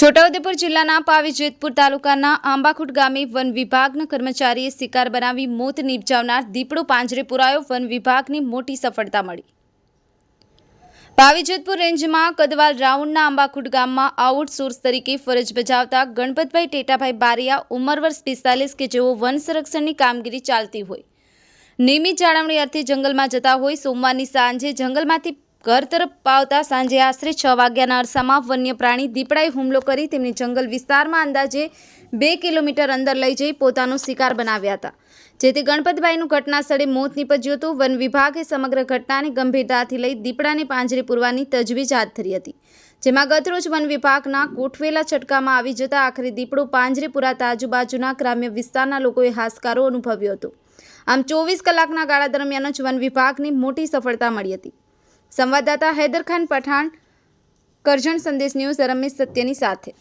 છોટાઉદેપુર જિલ્લાના પાવી તાલુકાના આંબાખુટ ગામે વન વિભાગના કર્મચારીએ શિકાર બનાવી મોત નિપજાવનાર દીપડો પાંજરે પુરાયો. વન વિભાગની મોટી સફળતા મળી. પાવી જેતપુર રેન્જમાં કદવાલ રાઉન્ડના આંબાખુટ ગામમાં આઉટસોર્સ તરીકે ફરજ બજાવતા ગણપતભાઈ ટેટાભાઈ બારિયા ઉંમર વર્ષ પિસ્તાલીસ કે જેઓ વન સંરક્ષણની કામગીરી ચાલતી હોય. નિયમિત જાળવણી અર્થે જંગલમાં જતા હોય. સોમવારની સાંજે જંગલમાંથી ઘર તરફ પાવતા સાંજે આશરે છ વાગ્યાના અરસામાં વન્ય પ્રાણી દીપડાએ હુમલો કરી તેમને જંગલ વિસ્તારમાં અંદાજે બે કિલોમીટર અંદર લઈ જઈ પોતાનો શિકાર બનાવ્યા હતા. જેથી ગણપતભાઈનું ઘટના સ્થળે મોત નીપજ્યું હતું. વન વિભાગે સમગ્ર ઘટનાને ગંભીરતાથી લઈ દીપડાને પાંજરે પૂરવાની તજવીજ હાથ ધરી હતી. જેમાં ગતરોજ વન વિભાગના ગોઠવેલા છટકામાં આવી જતા આખરે દીપડો પાંજરે પુરાતા આજુબાજુના ગ્રામ્ય વિસ્તારના લોકોએ હાશકારો અનુભવ્યો હતો. આમ ચોવીસ કલાકના ગાળા દરમિયાન જ વન વિભાગની મોટી સફળતા મળી હતી. સંવાદદાતા હૈદરખાન પઠાણ કરજણ સંદેશ ન્યૂઝ રમેશ સત્યની સાથે.